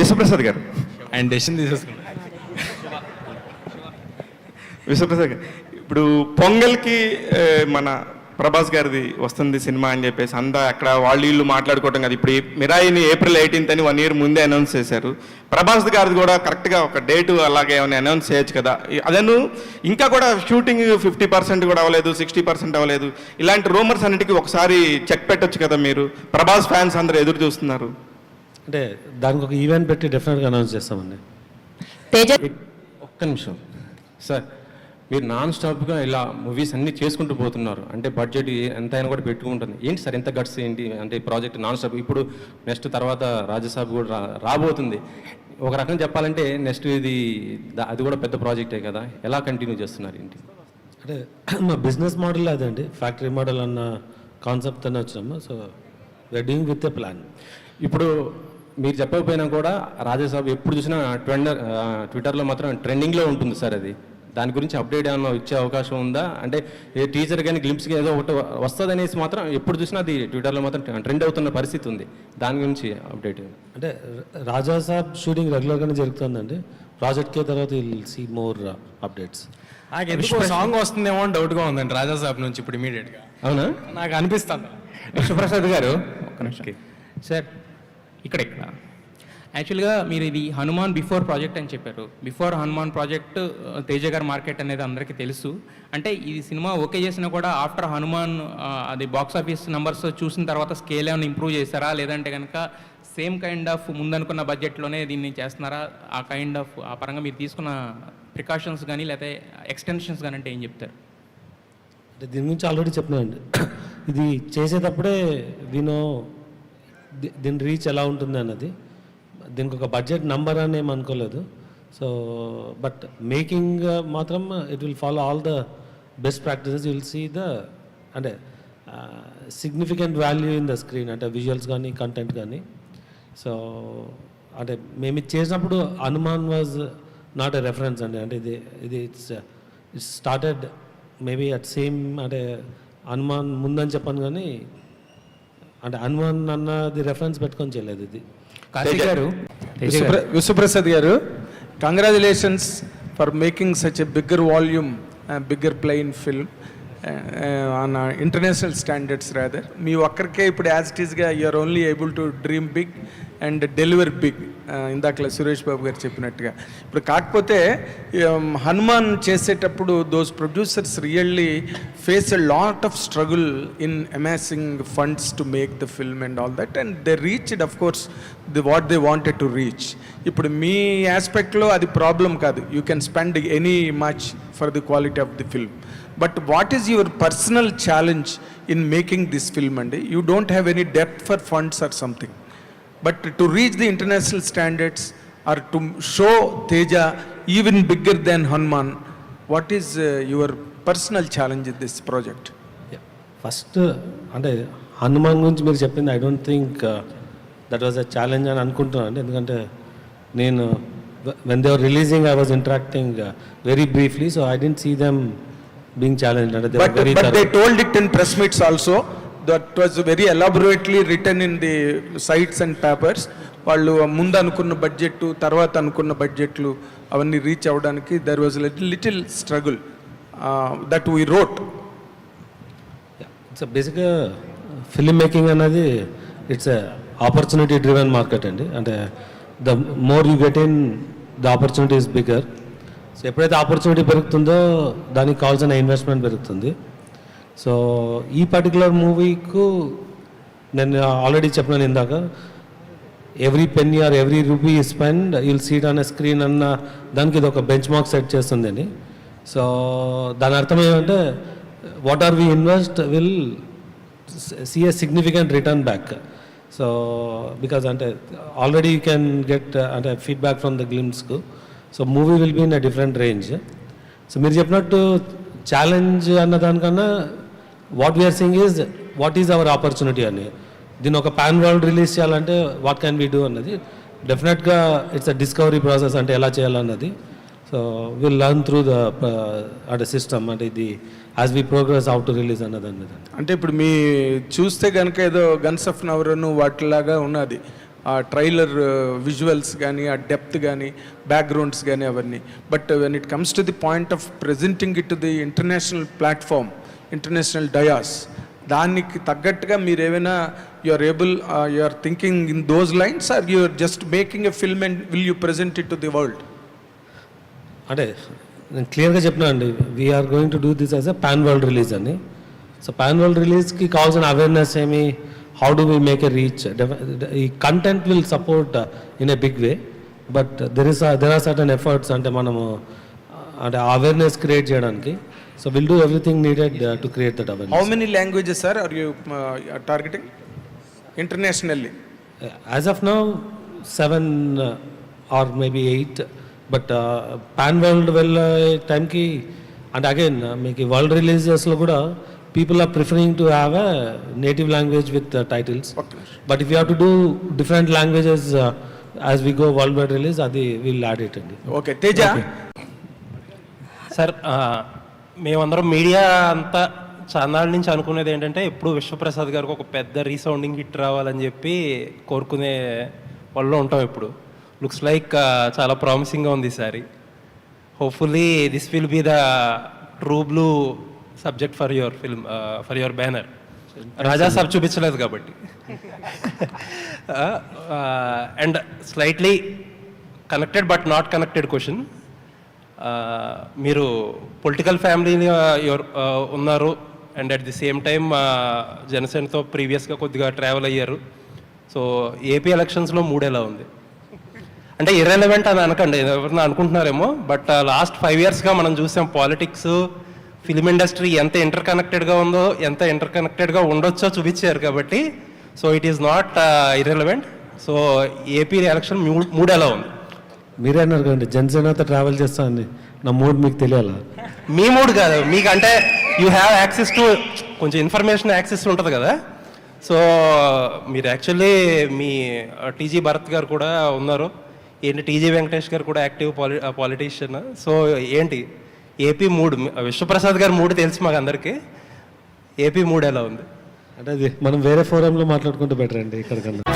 విశ్వప్రసాద్ గారు. ఆయన డెసిషన్ తీసేసుకున్నాడు విశ్వప్రసాద్ గారు ఇప్పుడు పొంగల్కి మన ప్రభాస్ గారిది వస్తుంది సినిమా అని చెప్పేసి అంతా అక్కడ వాళ్ళు వీళ్ళు మాట్లాడుకోవటం కదా. ఇప్పుడు మిరాయిని ఏప్రిల్ ఎయిటీన్త్ అని వన్ ఇయర్ ముందే అనౌన్స్ చేశారు. ప్రభాస్ గారిది కూడా కరెక్ట్గా ఒక డేటు అలాగే ఏమైనా అనౌన్స్ చేయొచ్చు కదా. అదను ఇంకా కూడా షూటింగ్ ఫిఫ్టీ పర్సెంట్ కూడా అవ్వలేదు సిక్స్టీ పర్సెంట్ అవ్వలేదు. ఇలాంటి రూమర్స్ అన్నిటికీ ఒకసారి చెక్ పెట్టొచ్చు కదా మీరు. ప్రభాస్ ఫ్యాన్స్ అందరూ ఎదురు చూస్తున్నారు. అంటే దానికి ఒక ఈవెంట్ పెట్టి డెఫినెట్గా అనౌన్స్ చేస్తామండి. తేజ ఒక్క నిమిషం. సార్ మీరు నాన్ స్టాప్గా ఇలా మూవీస్ అన్ని చేసుకుంటూ పోతున్నారు. అంటే బడ్జెట్ ఎంత అయినా కూడా పెట్టుకుంటుంది. ఏంటి సార్ ఎంత గట్స్ ఏంటి? అంటే ప్రాజెక్ట్ నాన్ స్టాప్ ఇప్పుడు నెక్స్ట్ తర్వాత రాజ్యసభ కూడా రా- రాబోతుంది. ఒక రకంగా చెప్పాలంటే నెక్స్ట్ ఇది దా- అది కూడా పెద్ద ప్రాజెక్టే కదా. ఎలా కంటిన్యూ చేస్తున్నారు ఏంటి? అంటే మా బిజినెస్ మోడల్ అదండి ఫ్యాక్టరీ మోడల్ అన్న కాన్సెప్ట్ అనే వచ్చినాము. So we're doing with a plan ఇప్పుడు మీరు చెప్పకపోయినా కూడా రాజ్యసభ ఎప్పుడు చూసినా ట్వెండర్ ట్విట్టర్లో మాత్రం ట్రెండింగ్లో ఉంటుంది సార్ అది. దాని గురించి అప్డేట్ ఏమైనా ఇచ్చే అవకాశం ఉందా? అంటే ఏ టీచర్ కానీ గ్లిమ్స్కి ఏదో ఒకటి వస్తుంది అనేసి మాత్రం ఎప్పుడు చూసినా అది ట్విట్టర్లో మాత్రం ట్రెండ్ అవుతున్న పరిస్థితి ఉంది. దాని గురించి అప్డేట్ అంటే రాజా సాబ్ షూటింగ్ రెగ్యులర్గానే జరుగుతుందండి. ప్రాజెక్ట్కే తర్వాత విల్ సీ మోర్ అప్డేట్స్. నాకు ఎందుకు సాంగ్ వస్తుందేమో అని డౌట్గా ఉందండి రాజా సాబ్ నుంచి ఇప్పుడు ఇమీడియట్గా. అవునా? నాకు అనిపిస్తాను విశ్వప్రసాద్ గారు ఒక్క నిమిషం. సార్ ఇక్కడ ఇక్కడ. యాక్చువల్గా మీరు ఇది హనుమాన్ బిఫోర్ ప్రాజెక్ట్ అని చెప్పారు. బిఫోర్ హనుమాన్ ప్రాజెక్ట్ తేజ గారి మార్కెట్ అనేది అందరికీ తెలుసు. అంటే ఈ సినిమా ఓకే చేసినా కూడా ఆఫ్టర్ హనుమాన్ అది బాక్స్ ఆఫీస్ నెంబర్స్ చూసిన తర్వాత స్కేల్ ఏమైనా ఇంప్రూవ్ చేశారా? లేదంటే కనుక సేమ్ కైండ్ ఆఫ్ ముందనుకున్న బడ్జెట్లోనే దీన్ని చేస్తున్నారా? ఆ కైండ్ ఆఫ్ ఆ పరంగా మీరు తీసుకున్న ప్రికాషన్స్ కానీ లేకపోతే ఎక్స్టెన్షన్స్ కానీ అంటే ఏం చెప్తారు? అంటే దీని గురించి ఆల్రెడీ చెప్పినానండి ఇది చేసేటప్పుడే దీని దీని రీచ్ ఎలా ఉంటుంది అన్నది. దీనికి ఒక బడ్జెట్ నంబర్ అని అనుకోలేదు. సో బట్ మేకింగ్ uh, మాత్రం it will follow all the best practices will see the అంటే significant value in the screen అంటే విజువల్స్ కానీ కంటెంట్ కానీ సో అంటే మేము ఇది చేసినప్పుడు Hanuman was not a reference అండి. అంటే ఇది ఇది it's it's started maybe at same అంటే హనుమాన్ ముందని చెప్పాను కానీ అంటే హనుమాన్ అన్నది రెఫరెన్స్ పెట్టుకొని చేయలేదు ఇది. కార్తీక్ గారు విశ్వప్ర- విశ్వప్రసాద్ గారు. Congratulations for making such a bigger volume bigger plain film on international standards rather మీ ఒక్కరికే ఇప్పుడు యాజ్ ఇట్ ఈస్గా you're only able to dream big and deliver big ఇందాకలా Suresh Babu గారు చెప్పినట్టుగా. ఇప్పుడు కాకపోతే హనుమాన్ చేసేటప్పుడు those producers really face a lot of struggle in amassing funds to make the film and all that and they reached of course the what they wanted to reach ఇప్పుడు మీ ఆస్పెక్ట్లో అది problem కాదు. You can spend any much for the quality of the film but what is your personal challenge in making this film అండి? You don't have any depth for funds or something but to reach the international standards or to show Teja even bigger than Hanuman what is your personal challenge in this project first అంటే హనుమాన్ గురించి మీరు చెప్పింది I don't think that was a challenge అని అనుకుంటున్నాను. ఎందుకంటే నేను when they are releasing I was interacting very briefly so I didn't see them being challenge అంటే they were But, very but they that was very elaborately written in the sites and papers వాళ్ళు ముందు అనుకున్న budget తర్వాత అనుకున్న బడ్జెట్లు అవన్నీ reach అవ్వడానికి there was little struggle that we wrote it's బేసిక్గా ఫిలిం మేకింగ్ అనేది ఇట్స్ ఆపర్చునిటీ డ్రివెన్ మార్కెట్ అండి. అంటే the more you get in the opportunity is bigger so ఎప్పుడైతే ఆపర్చునిటీ పెరుగుతుందో దానికి కావాల్సిన ఇన్వెస్ట్మెంట్ పెరుగుతుంది. సో ఈ పర్టికులర్ మూవీకు నేను ఆల్రెడీ చెప్పినాను ఇందాక every penny or every rupee spend you'll see it on screen అన్న దానికి ఇది ఒక బెంచ్ మార్క్ సెట్ చేస్తుందని సో దాని అర్థం ఏమంటే what are we invest will see a significant return back so because అంటే ఆల్రెడీ యూ క్యాన్ గెట్ అంటే feedback from the గ్లిమ్స్కు so movie will be in a different range so మీరు చెప్పినట్టు challenge అన్న దానికన్నా what we're seeing is what is our opportunity అని. దీన్ని ఒక pan world release చేయాలంటే వాట్ క్యాన్ వీ డూ అన్నది. డెఫినెట్గా ఇట్స్ అ డిస్కవరీ ప్రాసెస్ అంటే ఎలా చేయాలన్నది. So we'll learn through the అంటే సిస్టమ్ అంటే ఇది as we progress out to release అన్నది అన్నది అంటే ఇప్పుడు మీ చూస్తే కనుక ఏదో గన్స్ ఆఫ్ నవరను వాటిలాగా ఉన్నది. ఆ ట్రైలర్ విజువల్స్ కానీ ఆ డెప్త్ కానీ బ్యాక్గ్రౌండ్స్ కానీ అవన్నీ. But when it comes to the point of presenting it to the international platform international dais దానికి తగ్గట్టుగా మీరు ఏమైనా you are able you are thinking in those lines or you are just making a film and will you present it to the world అంటే నేను క్లియర్గా చెప్పినా అండి we're going to do this as a pan world release అని. So pan world రిలీజ్కి కావాల్సిన awareness ఏమి how do we make a reach ఈ content will support in a big way but there is there are certain efforts అంటే మనము అంటే awareness create చేయడానికి. So we'll do everything needed to create that how awareness many languages sir are you targeting internationally as of now seven or maybe eight but pan world వెళ్ళే టైంకి అంటే again మీకు world రిలీజెస్లో కూడా people are preferring to have a native language with titles but if you have to do different languages as we go world wide release అది will add it అండి okay Teja sir ఆ, మేమందరం media అంతా చాన్నాళ్ళ నుంచి అనుకునేది ఏంటంటే ఎప్పుడు విశ్వప్రసాద్ గారికి ఒక పెద్ద రీసౌండింగ్ హిట్ రావాలని చెప్పి కోరుకునే వాళ్ళు ఉంటాం ఇప్పుడు లుక్స్ లైక్ చాలా ప్రామిసింగ్గా ఉంది ఈసారి hopefully this will be the true blue subject for your film for your banner Raja Saab చూపించలేదు కాబట్టి. And slightly connected but not connected question మీరు పొలిటికల్ ఫ్యామిలీ ఎవరు ఉన్నారు. And at the same time జనసేనతో ప్రీవియస్గా కొద్దిగా ట్రావెల్ అయ్యారు. So AP ఎలక్షన్స్లో మూడేలా ఉంది? అంటే ఇర్రెలవెంట్ అని అనకండి. ఎవరన్నా అనుకుంటున్నారేమో? బట్ లాస్ట్ ఫైవ్ ఇయర్స్గా మనం చూసాం పాలిటిక్స్ ఫిలిం ఇండస్ట్రీ ఎంత ఇంటర్ కనెక్టెడ్గా ఉందో ఎంత ఇంటర్ కనెక్టెడ్గా ఉండొచ్చో చూపించారు కాబట్టి. So it is not irrelevant so AP election మూడేలా ఉంది? మీరే అన్నారు కదండి జనసేనతో ట్రావెల్ చేస్తానండి. నా మూడ్ మీకు తెలియాలా? మీ మూడు కాదు. మీకు అంటే యూ హ్యావ్ యాక్సెస్ టు కొంచెం ఇన్ఫర్మేషన్ యాక్సెస్ ఉంటుంది కదా. సో మీరు యాక్చువల్లీ మీ టీజీ భరత్ గారు కూడా ఉన్నారు. ఏంటి టీజీ వెంకటేష్ గారు కూడా యాక్టివ్ పాలి పాలిటీషియన్ సో ఏంటి? ఏపీ మూడు విశ్వప్రసాద్ గారు మూడు తెలుసు మాకు అందరికీ. ఏపీ మూడు ఎలా ఉంది? అంటే అది మనం వేరే ఫోరంలో మాట్లాడుకుంటే బెటర్ అండి ఇక్కడ కన్నా.